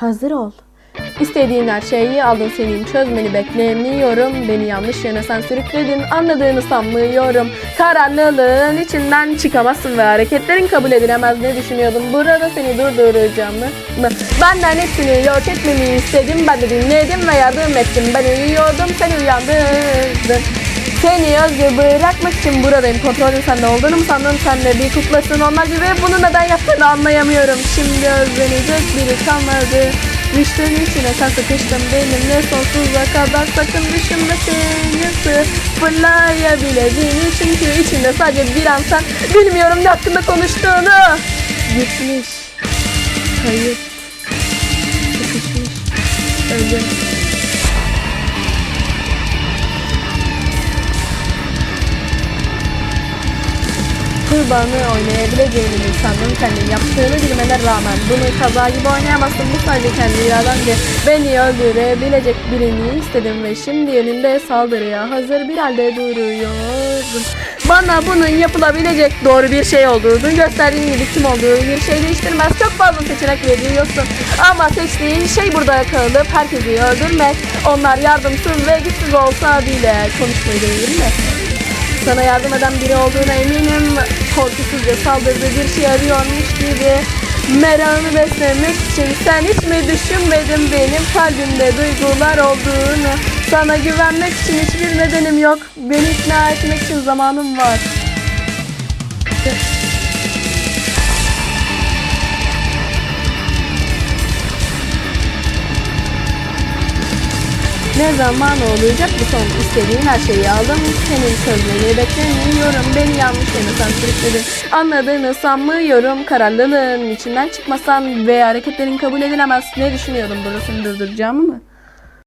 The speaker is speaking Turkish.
Hazır ol. İstediğin her şeyi aldın senin çözmeni beklemiyorum. Beni yanlış yöne sen sürükledin anladığını sanmıyorum. Karanlığın içinden çıkamazsın ve hareketlerin kabul edilemez ne düşünüyordun? Burada seni durduracağım mı? Benden hepsini yok etmemi istedim. Ben de dinledim ve yardım ettim. Ben uyuyordum sen uyandırdın. Seni özgür bırakmak için buradayım. Kontrolün sende olduğunu mu sandın? Sen de bir kuklasın onlar gibi. Bunu neden yaptığını anlayamıyorum. Şimdi özlenecek biri kalmadı. Düştüğün içine sen sıkıştın benimle sonsuza kadar sakın düşünme seni fırlayabileceğini çünkü içinde sadece bir an sen bilmiyorum ne hakkında konuştuğunu. Gitmiş. Kayıp. Kurbanı oynayabileceğini mi sandın kendin yaptığını bilmene rağmen bunu kaza gibi oynayamazsın. Bu sadece kendi iradendi beni öldürebilecek birini istedim ve şimdi önünde saldırıya hazır bir halde duruyordun bana bunun yapılabilecek doğru bir şey olduğunu gösterdiğin gibi kim olduğu bir şey değiştirmez. Çok fazla seçenek veriyorsun. Ama seçtiğin şey burada kalıp herkesi öldürmek. Onlar yardımsız ve güçsüz olsa bile konuşmayı değil mi? Sana yardım eden biri olduğuna eminim. Korkusuzca saldırdığı bir şey arıyormuş gibi. Merakını beslemek için sen hiç mi düşünmedin benim kalbimde duygular olduğunu? Sana güvenmek için hiçbir nedenim yok. Beni ikna etmek için zamanım var. Ne zaman olacak? Bu son istediğin her şeyi aldım. Senin sözlerini beklemiyorum. Beni yanlış sen sürükledin Anladığını sanmıyorum. Kararlılığın içinden çıkmasan Ve hareketlerin kabul edilemez. Ne düşünüyordun? Burasını durduracağımı mı?